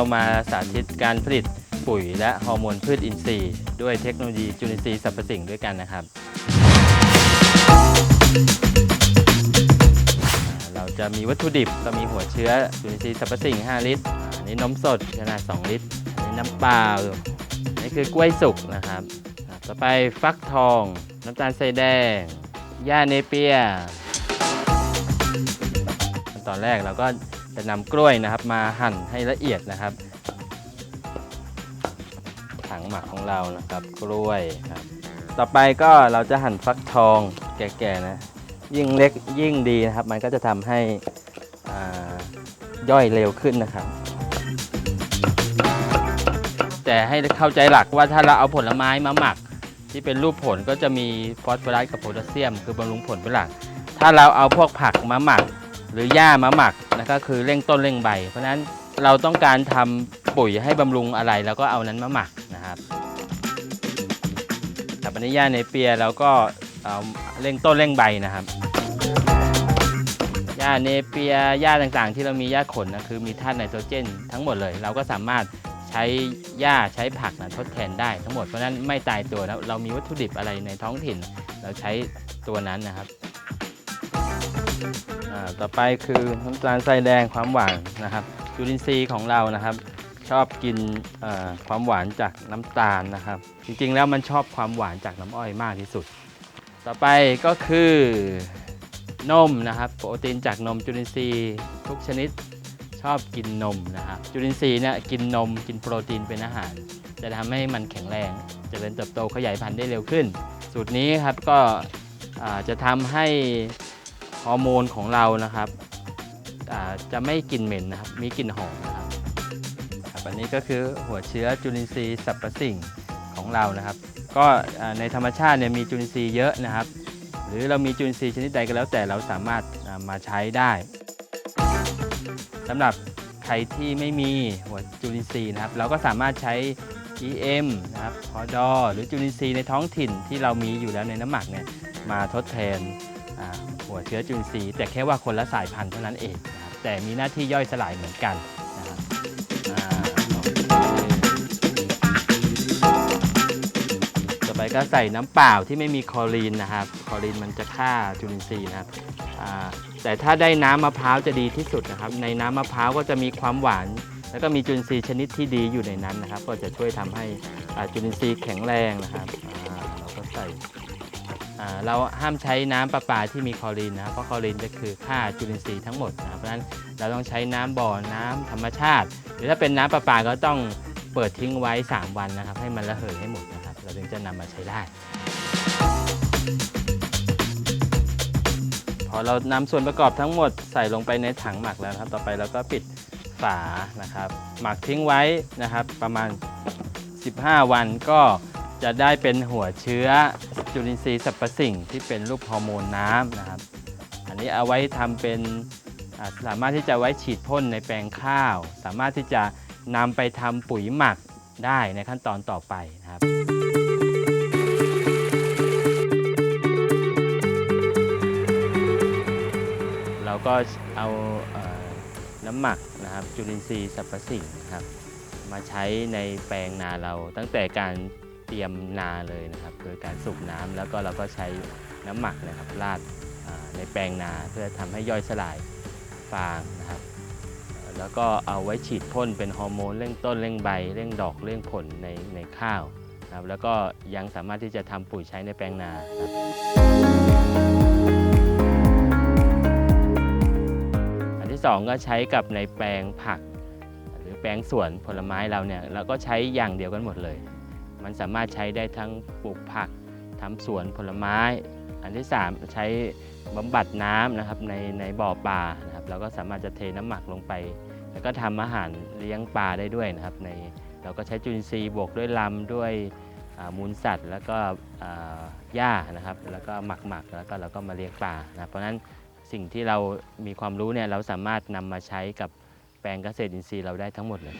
ามาสาธิตการผลิตปุ๋ยและฮอร์โมนพืชอินทรีย์ ด้วยเทคโนโลยีจุลินทรีย์สรรพสิ่งด้วยกันนะครับ เราจะมีวัตถุดิบก็มีหัวเชื้อจุลินทรีย์สรรพสิ่ง 5 ลิตรอันนี้นมสดขนาด 2 ลิตรอันนี้น้ำเปล่าอันนี้คือกล้วยสุกนะครับต่อไปฟักทอง น้ำตาลทรายแดงหญ้าเนเปียขั้นตอนแรกเราก็ จะนำกล้วยนะครับมาหั่นให้ละเอียดนะครับ ถังหมักของเรานะครับกล้วยครับต่อไปก็เราจะหั่นฟักทองแก่ๆนะยิ่งเล็กยิ่งดีนะครับ มันก็จะทำให้ย่อยเร็วขึ้นนะครับ แต่ให้เข้าใจหลักว่าถ้าเราเอาผลไม้มาหมัก ที่เป็นรูปผลก็จะมีฟอสฟอรัสกับโพแทสเซียม คือบำรุงผลเป็นหลัก ถ้าเราเอาพวกผักมาหมัก หรือหญ้ามาหมักนะก็คือเร่งต้นเร่งใบ เพราะฉะนั้นเราต้องการทำปุ๋ยให้บำรุงอะไรเราก็เอานั้นมาหมักนะครับแต่ปัญญาในเปียเราก็เอาเร่งต้นเร่งใบนะครับหญ้าเนเปียหญ้าต่างๆ ที่เรามีหญ้าขนนะคือมีธาตุไนโตรเจน ทั้งหมดเลย เราก็สามารถใช้หญ้าใช้ผักนะทดแทนได้ทั้งหมดเพราะนั้นไม่ตายตัวแล้วเรามีวัตถุดิบอะไรในท้องถิ่น เราใช้ตัวนั้นนะครับ ต่อไปคือน้ำตาลทรายแดงความหวานนะครับจุลินทรีย์ของเรานะครับ ชอบกินความหวานจากน้ำตาลนะครับ จริงๆแล้วมันชอบความหวานจากน้ำอ้อยมากที่สุด ต่อไปก็คือนมนะครับโปรตีนจากนมจุลินทรีย์ทุกชนิดชอบกินนมนะครับจุลินทรีย์เนี่ยกินนมกินโปรตีนเป็นอาหาร จะทำให้มันแข็งแรงจเจริญเติบโตขยายพันธุ์ได้เร็วขึ้น สูตรนี้ครับก็จะทำให้ ฮอร์โมนของเรานะครับจะไม่กลิ่นเหม็นนะครับ มีกลิ่นหอมนะครับอันนี้ก็คือหัวเชื้อจุลินทรีย์สรรพสิ่งของเรานะครับ ก็ในธรรมชาติเนี่ยมีจุลินทรีย์เยอะนะครับ หรือเรามีจุลินทรีย์ชนิดใดก็แล้วแต่เราสามารถมาใช้ได้สำหรับใครที่ไม่มีหัวจุลินทรีย์นะครับ เราก็สามารถใช้ EM นะครับพอดอหรือจุลินทรีย์ในท้องถิ่นที่เรามีอยู่แล้วในน้ำหมักเนี่ยมาทดแทน หัวเชื้อจุลินทรีย์แต่แค่ว่าคนละสายพันธุ์เท่านั้นเองนะครับแต่มีหน้าที่ย่อยสลายเหมือนกันนะครับอ่าต่อไปก็ใส่น้ำเปล่าที่ไม่มีคลอรีนนะครับคลอรีนมันจะฆ่าจุลินทรีย์นะครับอ่าแต่ถ้าได้น้ำมะพร้าวจะดีที่สุดนะครับ ในน้ำมะพร้าวก็จะมีความหวาน แล้วก็มีจุลินทรีย์ชนิดที่ดีอยู่ในนั้นนะครับ ก็จะช่วยทำให้อ่าจุลินทรีย์แข็งแรงนะครับอ่าเราก็ใส่ เราห้ามใช้น้ำประปาที่มีคลอรีนนะครับเพราะคลอรีนจะคือฆ่าจุลินทรีย์ทั้งหมดนะเพราะฉะนั้นเราต้องใช้น้ำบ่อน้ำธรรมชาติ หรือถ้าเป็นน้ำประปาก็ต้องเปิดทิ้งไว้ 3 วันนะครับ ให้มันระเหยให้หมดนะครับ เราถึงจะนำมาใช้ได้ พอเรานำส่วนประกอบทั้งหมดใส่ลงไปในถังหมักแล้วครับ ต่อไปเราก็ปิดฝานะครับ หมักทิ้งไว้นะครับประมาณ 15 วันก็จะได้เป็นหัวเชื้อ จุลินทรีย์สรรพสิ่งที่เป็นรูปฮอร์โมนน้ำนะครับ อันนี้เอาไว้ทำเป็นสามารถที่จะไว้ฉีดพ่นในแปลงข้าว สามารถที่จะนำไปทำปุ๋ยหมักได้ในขั้นตอนต่อไปนะครับเราก็เอาเออน้ำหมักนะครับจุลินทรีย์สรรพสิ่งนะครับมาใช้ในแปลงนาเราตั้งแต่การ เตรียมนาเลยนะครับ โดยการสูบน้ำแล้วก็เราก็ใช้น้ำหมักนะครับราดในแปลงนาเพื่อทำให้ย่อยสลายฟางนะครับ แล้วก็เอาไว้ฉีดพ่นเป็นฮอร์โมนเร่งต้นเร่งใบเร่งดอกเร่งผลในในข้าวนะครับแล้วก็ยังสามารถที่จะทำปุ๋ยใช้ในแปลงนาครับอันที่สองก็ใช้กับในแปลงผัก หรือแปลงสวนผลไม้เราเนี่ยเราก็ใช้อย่างเดียวกันหมดเลย มันสามารถใช้ได้ทั้งปลูกผักทำสวนผลไม้ อันที่สามใช้บำบัดน้ำนะครับในในบ่อปลานะครับเราก็สามารถจะเทน้ำหมักลงไป แล้วก็ทำอาหารเลี้ยงปลาได้ด้วยนะครับในเราก็ใช้จุลินทรีย์บวกด้วยลำด้วยมูลสัตว์ แล้วก็หญ้านะครับ แล้วก็หมักหมักแล้วก็เราก็มาเลี้ยงปลานะเพราะฉะนั้นสิ่งที่เรามีความรู้เนี่ยเราสามารถนำมาใช้กับแปลงเกษตรอินทรีย์เราได้ทั้งหมดเลย